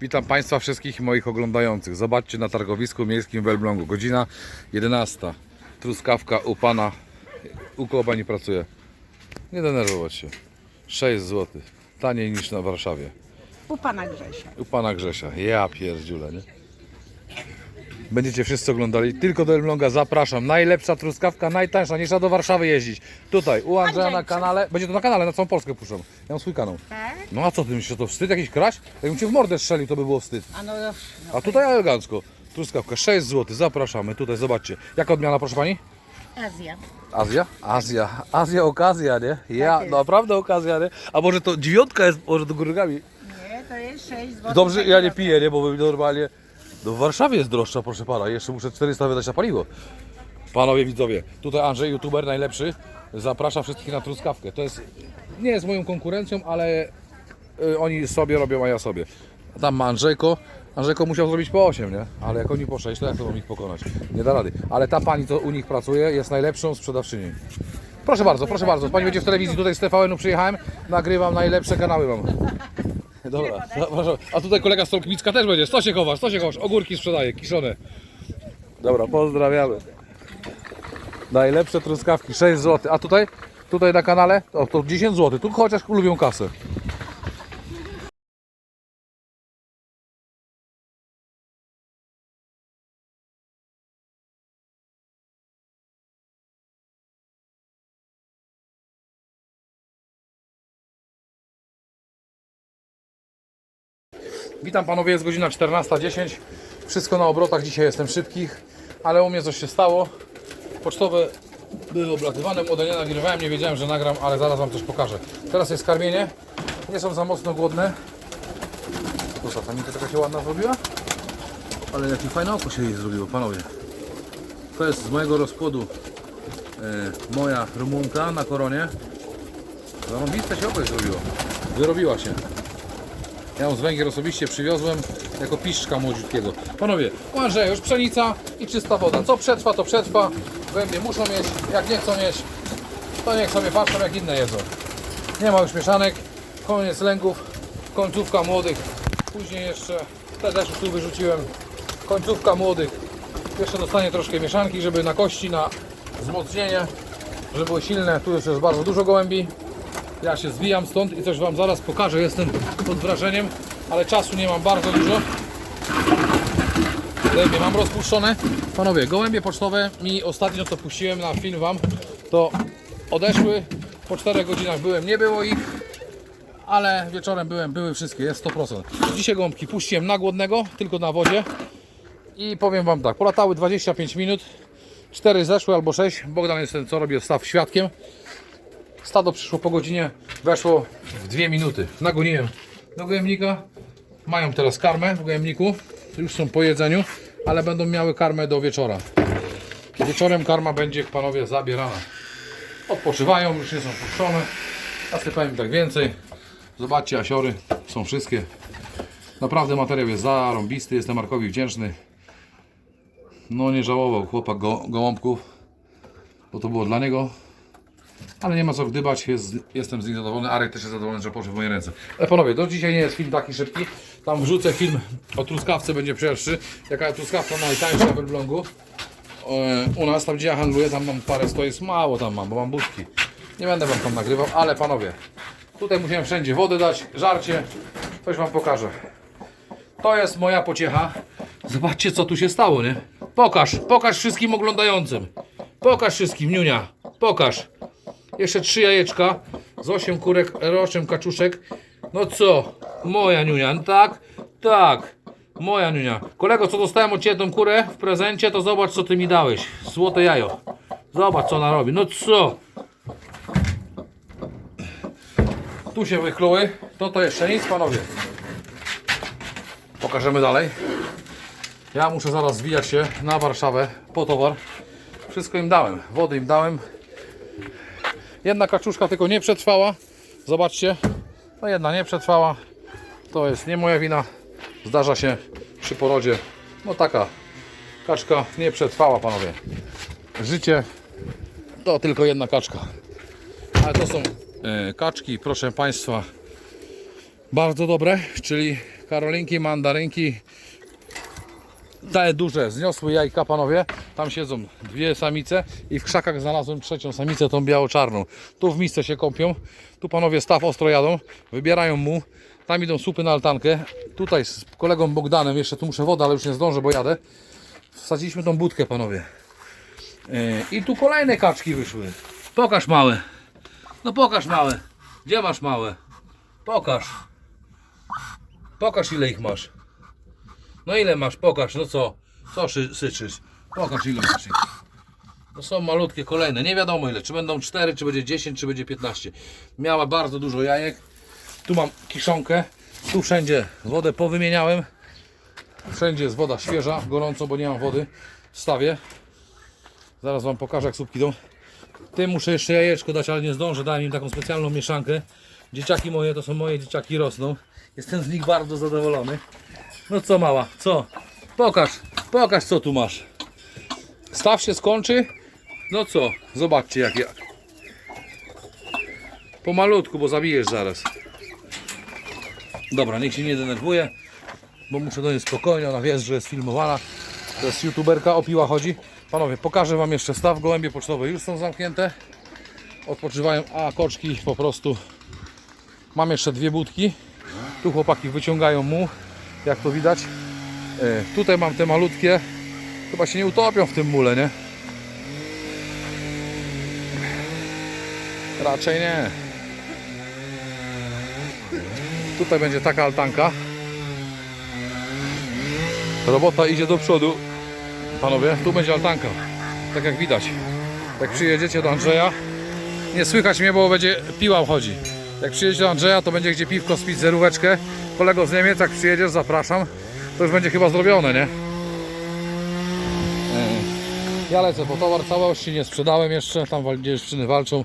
Witam Państwa wszystkich moich oglądających. Zobaczcie na targowisku miejskim w Elblągu. Godzina 11. Truskawka u Pana. U kogo Pani pracuje? Nie denerwować się. 6 zł. Taniej niż na Warszawie. U pana Grzesia. U Pana Grzesia. Ja pierdziule, nie? Będziecie wszyscy oglądali. Tylko do Elbląga zapraszam. Najlepsza truskawka, najtańsza. Nie trzeba do Warszawy jeździć. Tutaj, u Andrzeja na kanale. Będzie to na kanale, na całą Polskę puszczą. Ja mam swój kanał. Tak? No a co ty myślisz, to wstyd jakiś kraść? Jakbym cię w mordę strzelił, to by było wstyd. A no, no A tutaj elegancko. Truskawka 6 zł, zapraszamy. Tutaj zobaczcie. Jaka odmiana, proszę pani? Azja. Azja? Azja. Azja okazja, nie? Ja, jest. naprawdę okazja, nie? A może to dziewiątka jest, może do góry nogami? Nie, to jest 6 zł. Dobrze, ja nie piję, nie? Bo bym normalnie... No w Warszawie jest droższa, proszę pana. Jeszcze muszę 400 wydać na paliwo. Panowie widzowie, tutaj Andrzej, youtuber najlepszy, zaprasza wszystkich na truskawkę. To jest, nie jest moją konkurencją, ale y, oni sobie robią, a ja sobie. Tam ma Andrzejko. Andrzejko musiał zrobić po 8, nie? Ale jak oni po 6, to jak to mam ich pokonać? Nie da rady. Ale ta pani, co u nich pracuje, jest najlepszą sprzedawczynią. Proszę bardzo, proszę bardzo. Pani będzie w telewizji, tutaj z TVN-u przyjechałem, nagrywam najlepsze kanały mam. Dobra, zapraszam. A tutaj kolega z Solkmicka też będzie. Co się chowasz, co się chowasz? Ogórki sprzedaje, kiszone. Dobra, pozdrawiamy. Najlepsze truskawki, 6 zł. A tutaj? Tutaj na kanale? O, to 10 zł. Tu chociaż lubią kasę. Witam panowie, jest godzina 14.10. Wszystko na obrotach, dzisiaj jestem szybkich, ale u mnie coś się stało. Pocztowe były oblatywane, młode nie nagrywałem, nie wiedziałem, że nagram, ale zaraz wam coś pokażę. Teraz jest karmienie, nie są za mocno głodne. Tu ta taka się ładna zrobiła, ale jakie fajne oko się jej zrobiło, panowie. To jest z mojego rozkładu e, moja rumunka na koronie. Zarąbiste się oko zrobiło, wyrobiła się. Ja ją z Węgier osobiście przywiozłem jako piszczka młodziutkiego. Panowie, u Andrzeja już pszenica i czysta woda. Co przetrwa, to przetrwa. Głębie muszą mieć, jak nie chcą mieć, to niech sobie patrzą jak inne jedzą. Nie ma już mieszanek, koniec lęków, końcówka młodych. Później jeszcze, te też już tu wyrzuciłem, końcówka młodych. Jeszcze dostanie troszkę mieszanki, żeby na kości, na wzmocnienie, żeby były silne. Tu jeszcze jest bardzo dużo gołębi. Ja się zwijam stąd i coś Wam zaraz pokażę. Jestem pod wrażeniem, ale czasu nie mam bardzo dużo. Gołębie mam rozpuszczone. Panowie, gołębie pocztowe mi ostatnio co puściłem na film Wam, to odeszły. Po 4 godzinach byłem, nie było ich, ale wieczorem byłem, były wszystkie, jest 100%. Dzisiaj gołąbki puściłem na głodnego, tylko na wodzie. I powiem Wam tak, polatały 25 minut, 4 zeszły albo 6. Bogdan jest ten, co robi staw świadkiem. Stado przyszło po godzinie, weszło w dwie minuty. Nagoniłem do gojemnika. Mają teraz karmę w gojemniku. Już są po jedzeniu, ale będą miały karmę do wieczora. Wieczorem karma będzie, panowie, zabierana. Odpoczywają, już nie są puszczone. Nasypałem tak więcej. Zobaczcie, asiory są wszystkie. Naprawdę materiał jest zarąbisty, jestem Markowi wdzięczny. No nie żałował chłopak go, gołąbków, bo to było dla niego ale nie ma co gdybać, jest, jestem z nich zadowolony. Arek też jest zadowolony, że poszedł w moje ręce. Ale panowie, do dzisiaj nie jest film taki szybki. Tam wrzucę film o truskawce, będzie pierwszy. Jaka truskawka najtańsza w Elblągu. E, U nas, tam gdzie ja handluję, tam mam parę stoisk, mało tam mam, bo mam budki. Nie będę wam tam nagrywał, ale panowie, tutaj musiałem wszędzie wodę dać, żarcie. Coś wam pokażę. To jest moja pociecha. Zobaczcie, co tu się stało, nie? Pokaż, pokaż wszystkim oglądającym. Pokaż wszystkim, Niunia. Pokaż. Jeszcze trzy jajeczka z osiem kurek, osiem kaczuszek. No co? Moja Niunia, tak? Tak. Moja Niunia. Kolego, co dostałem od Ciebie tą kurę w prezencie, to zobacz, co Ty mi dałeś. Złote jajo. Zobacz, co ona robi. No co? Tu się wykluły. To to jeszcze nic, panowie. Pokażemy dalej. Ja muszę zaraz zwijać się na Warszawę po towar. Wszystko im dałem. Wody im dałem. Jedna kaczuszka tylko nie przetrwała. Zobaczcie. No jedna nie przetrwała. To jest nie moja wina. Zdarza się przy porodzie. No taka kaczka nie przetrwała, panowie. Życie to tylko jedna kaczka. Ale to są e, kaczki, proszę Państwa, bardzo dobre, czyli Karolinki, mandarynki. Te duże zniosły jajka, panowie. Tam siedzą dwie samice i w krzakach znalazłem trzecią samicę, tą biało-czarną. Tu w misce się kąpią. Tu panowie staw ostro jadą, wybierają mu. Tam idą supy na altankę. Tutaj z kolegą Bogdanem, jeszcze tu muszę wodę, ale już nie zdążę, bo jadę. Wsadziliśmy tą budkę, panowie. Yy, I tu kolejne kaczki wyszły. Pokaż małe. No pokaż małe. Gdzie masz małe? Pokaż. Pokaż ile ich masz. No ile masz? Pokaż. No co? Co szy, syczysz? Pokaż ile masz. To są malutkie kolejne. Nie wiadomo ile. Czy będą 4, czy będzie 10, czy będzie 15. Miała bardzo dużo jajek. Tu mam kiszonkę. Tu wszędzie wodę powymieniałem. Wszędzie jest woda świeża, gorąco, bo nie mam wody w stawie. Zaraz Wam pokażę jak słupki idą. Tym muszę jeszcze jajeczko dać, ale nie zdążę. Dałem im taką specjalną mieszankę. Dzieciaki moje to są moje dzieciaki rosną. Jestem z nich bardzo zadowolony. No co mała, co? Pokaż, pokaż co tu masz. Staw się skończy. No co? Zobaczcie jak ja. Pomalutku, bo zabijesz zaraz. Dobra, niech się nie denerwuje, bo muszę do niej spokojnie. Ona wie, że jest filmowana. To jest youtuberka, o piła chodzi. Panowie, pokażę Wam jeszcze staw. Gołębie pocztowe już są zamknięte. Odpoczywają, a koczki po prostu. Mam jeszcze dwie budki. Tu chłopaki wyciągają mu, jak to widać. E, tutaj mam te malutkie. Chyba się nie utopią w tym mule, nie? Raczej nie. Tutaj będzie taka altanka. Robota idzie do przodu. Panowie, tu będzie altanka. Tak jak widać. Jak przyjedziecie do Andrzeja, nie słychać mnie, bo będzie piła chodzi. Jak przyjedziecie do Andrzeja, to będzie gdzie piwko spić, zeróweczkę. Kolego z Niemiec, jak przyjedziesz, zapraszam. To już będzie chyba zrobione, nie? Ja lecę po towar, całości nie sprzedałem jeszcze, tam dziewczyny walczą.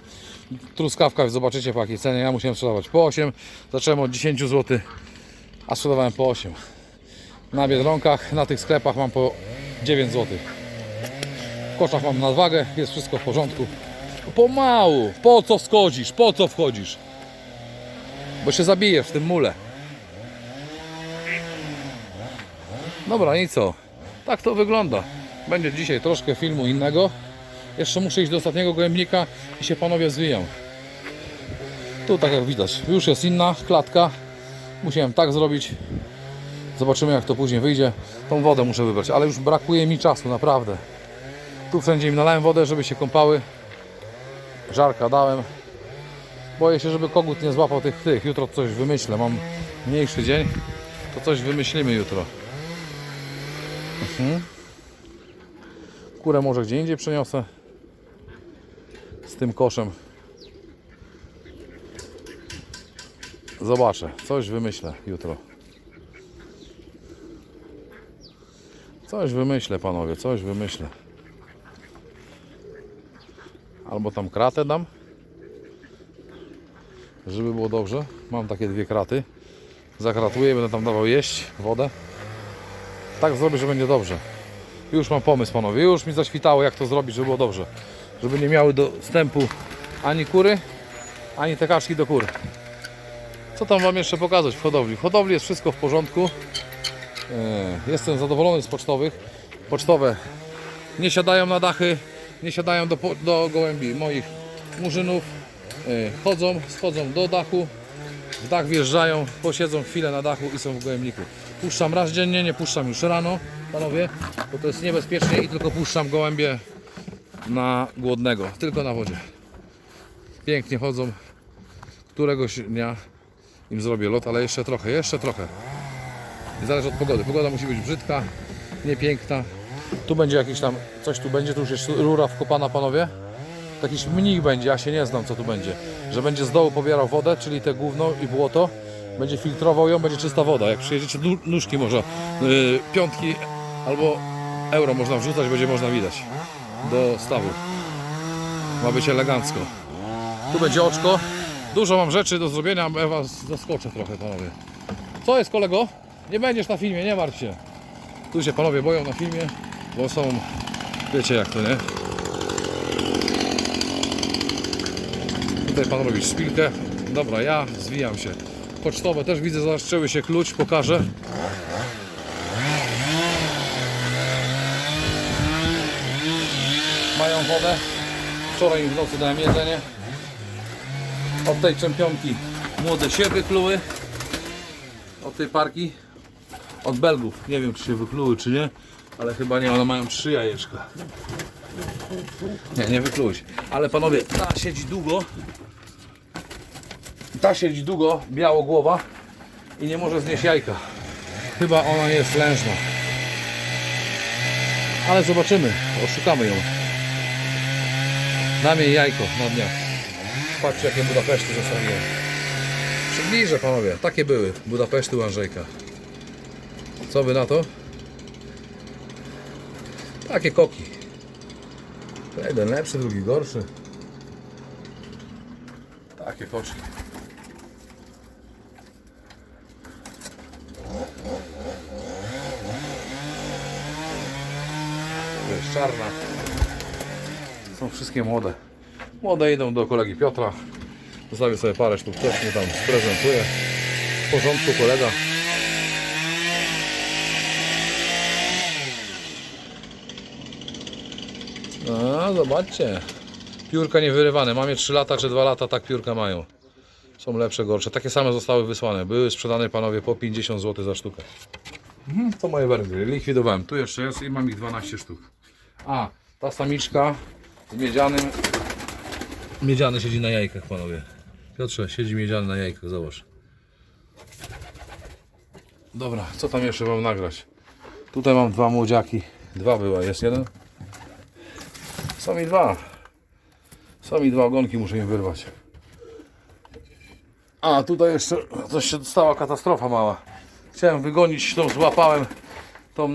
Truskawka, zobaczycie po jakiej cenie. Ja musiałem sprzedawać po 8. Zacząłem od 10 zł, a sprzedawałem po 8. Na Biedronkach, na tych sklepach mam po 9 zł. W koszach mam nadwagę, jest wszystko w porządku. Pomału, po co wchodzisz, po co wchodzisz? Bo się zabijesz w tym mule. Dobra, i co? Tak to wygląda. Będzie dzisiaj troszkę filmu innego. Jeszcze muszę iść do ostatniego gołębnika i się panowie zwijam. Tu tak jak widać, już jest inna klatka. Musiałem tak zrobić. Zobaczymy jak to później wyjdzie. Tą wodę muszę wybrać, ale już brakuje mi czasu, naprawdę. Tu wszędzie im nalałem wodę, żeby się kąpały. Żarka dałem. Boję się, żeby kogut nie złapał tych tych. Jutro coś wymyślę. Mam mniejszy dzień. To coś wymyślimy jutro. Mhm. Kurę może gdzie indziej przeniosę. Z tym koszem. Zobaczę. Coś wymyślę jutro. Coś wymyślę, panowie. Coś wymyślę. Albo tam kratę dam. Żeby było dobrze. Mam takie dwie kraty. Zakratuję, będę tam dawał jeść, wodę. Tak zrobię, że będzie dobrze. Już mam pomysł, panowie. Już mi zaświtało, jak to zrobić, żeby było dobrze. Żeby nie miały dostępu ani kury, ani te kaczki do kur. Co tam Wam jeszcze pokazać w hodowli? W hodowli jest wszystko w porządku. E, Jestem zadowolony z pocztowych. Pocztowe nie siadają na dachy, nie siadają do, do gołębi moich murzynów. E, Chodzą, schodzą do dachu, w dach wjeżdżają, posiedzą chwilę na dachu i są w gołębniku. Puszczam raz dziennie, nie puszczam już rano, panowie, bo to jest niebezpiecznie i tylko puszczam gołębie na głodnego, tylko na wodzie. Pięknie chodzą. Któregoś dnia im zrobię lot, ale jeszcze trochę, jeszcze trochę. I zależy od pogody. Pogoda musi być brzydka, niepiękna. Tu będzie jakiś tam, coś tu będzie, tu już jest rura wkopana, panowie. Jakiś mnich będzie, ja się nie znam co tu będzie. Że będzie z dołu pobierał wodę, czyli te gówno i błoto. Będzie filtrował ją, będzie czysta woda. Jak przyjedziecie, nóżki można, yy, piątki albo euro można wrzucać, będzie można widać. Do stawu. Ma być elegancko. Tu będzie oczko. Dużo mam rzeczy do zrobienia, ja was zaskoczę trochę, panowie. Co jest, kolego? Nie będziesz na filmie, nie martw się. Tu się panowie boją na filmie, bo są, wiecie jak to, nie? Tutaj pan robi szpilkę. Dobra, ja zwijam się. Pocztowe też widzę, zastrzyły się klucz, pokażę. Mają wodę. Wczoraj w nocy dałem jedzenie. Od tej czempionki młode się wykluły. Od tej parki. Od Belgów. Nie wiem czy się wykluły czy nie. Ale chyba nie, one mają trzy jajeczka. Nie, nie wykluły się. Ale panowie, ta siedzi długo. Ta siedzi długo, białogłowa i nie może znieść jajka. Chyba ona jest lężna. Ale zobaczymy, oszukamy ją. Dam jej jajko na dniach. Patrzcie jakie Budapeszty zostawiłem. Przybliżę panowie, takie były Budapeszty u Andrzejka. Co wy na to? Takie koki. Jeden lepszy, drugi gorszy. Takie koczki. Jest czarna. Są wszystkie młode. Młode idą do kolegi Piotra. Zostawię sobie parę sztuk, też mi tam sprezentuje. W porządku kolega. No, zobaczcie. Piórka niewyrywane. Mamy 3 lata czy 2 lata, tak piórka mają. Są lepsze, gorsze. Takie same zostały wysłane. Były sprzedane panowie po 50 zł za sztukę. Mhm, to moje wergry. Likwidowałem. Tu jeszcze jest i mam ich 12 sztuk. A, ta samiczka z miedzianym. Miedziany siedzi na jajkach, panowie. Piotrze, siedzi miedziany na jajkach, zobacz. Dobra, co tam jeszcze mam nagrać? Tutaj mam dwa młodziaki. Dwa była, jest jeden. Są mi dwa. Są mi dwa ogonki, muszę im wyrwać. A, tutaj jeszcze coś się stała katastrofa mała. Chciałem wygonić tą, złapałem tą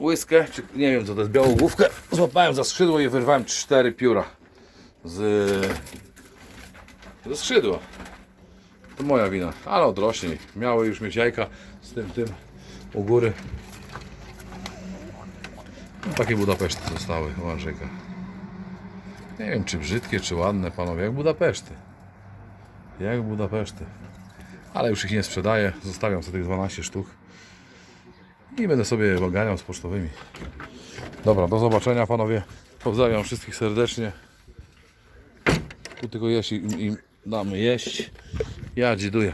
łyskę, czy nie wiem co to jest, białą główkę. Złapałem za skrzydło i wyrwałem cztery pióra z, ze skrzydła. To moja wina, ale odrośnie. Miały już mieć jajka z tym, tym u góry. No, takie Budapeszty zostały u Andrzejka. Nie wiem czy brzydkie, czy ładne panowie, jak Budapeszty. Jak Budapeszty. Ale już ich nie sprzedaję, zostawiam sobie tych 12 sztuk. I będę sobie ganiał z pocztowymi. Dobra, do zobaczenia panowie. Pozdrawiam wszystkich serdecznie. Tu tylko jeść im, damy jeść. Ja dziduję.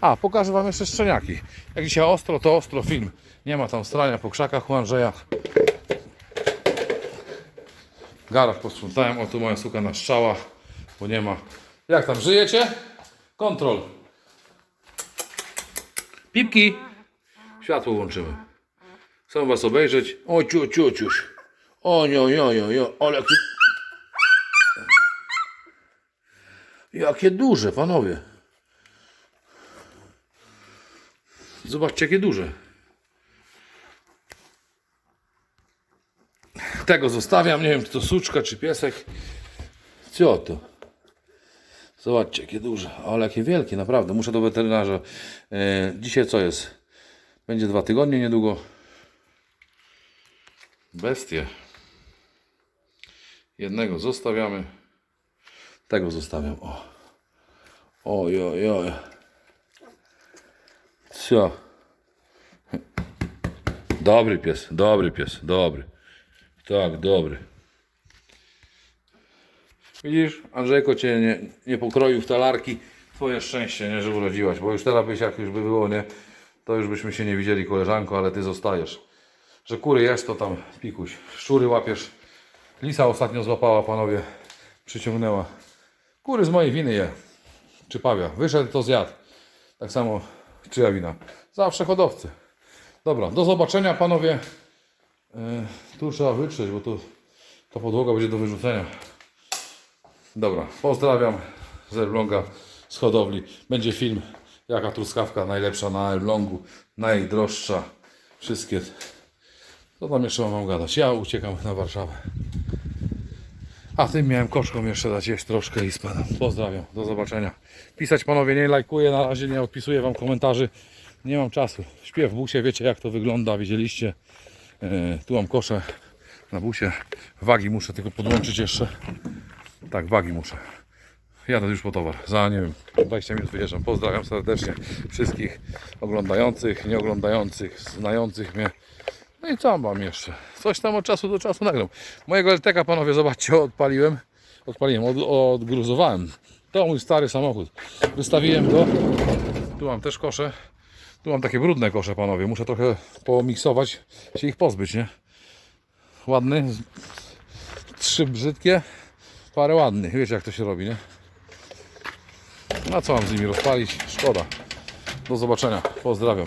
A, pokażę wam jeszcze szczeniaki. Jak dzisiaj ostro, to ostro film. Nie ma tam strania po krzakach u Andrzeja. Garaż posprzątałem. O, tu moja suka na strzała, bo nie ma. Jak tam, żyjecie? Kontrol. Pipki. Światło łączymy. Chcę was obejrzeć. O, ciu, ciu, ciuś. O, jo, jo, jo, jo. Ale jakie... Jakie duże, panowie. Zobaczcie, jakie duże. Tego zostawiam. Nie wiem, czy to suczka, czy piesek. Co to? Zobaczcie, jakie duże. Ale jakie wielkie, naprawdę. Muszę do weterynarza. E, dzisiaj co jest? Będzie dwa tygodnie niedługo. Bestie. Jednego zostawiamy. Tego zostawiam. O. Oj, oj, oj. Co? Dobry pies, dobry pies, dobry. Tak, dobry. Widzisz, Andrzejko cię nie, nie pokroił w talarki. Twoje szczęście, nie, że urodziłaś, bo już teraz byś jak już by było, nie, to już byśmy się nie widzieli, koleżanko, ale ty zostajesz. Że kury jest, to tam pikuś. Szczury łapiesz. Lisa ostatnio złapała, panowie, przyciągnęła. Kury z mojej winy je. Czy pawia. Wyszedł, to zjadł. Tak samo, czyja wina. Zawsze hodowcy. Dobra, do zobaczenia, panowie. E, tu trzeba wytrzeć, bo tu ta podłoga będzie do wyrzucenia. Dobra, pozdrawiam z Elbląga, z hodowli. Będzie film, jaka truskawka najlepsza na Elblągu, najdroższa. Wszystkie. Co tam jeszcze mam gadać? Ja uciekam na Warszawę. A tym miałem koszkom jeszcze dać jeść troszkę i spadam. Pozdrawiam, do zobaczenia. Pisać panowie, nie lajkuję, na razie nie odpisuję wam komentarzy. Nie mam czasu. Śpię w busie, wiecie jak to wygląda, widzieliście. E, tu mam koszę na busie. Wagi muszę tylko podłączyć jeszcze. Tak, wagi muszę. Jadę już po towar. Za nie wiem, 20 minut wyjeżdżam. Pozdrawiam serdecznie wszystkich oglądających, nieoglądających, znających mnie. No i co mam jeszcze? Coś tam od czasu do czasu nagram. Mojego LTK, panowie, zobaczcie, odpaliłem. Odpaliłem, od, odgruzowałem. To mój stary samochód. Wystawiłem go. Tu mam też kosze. Tu mam takie brudne kosze, panowie. Muszę trochę pomiksować, się ich pozbyć, nie? Ładny. Trzy brzydkie, parę ładnych. Wiecie, jak to się robi, nie? No co mam z nimi rozpalić? Szkoda. Do zobaczenia. Pozdrawiam.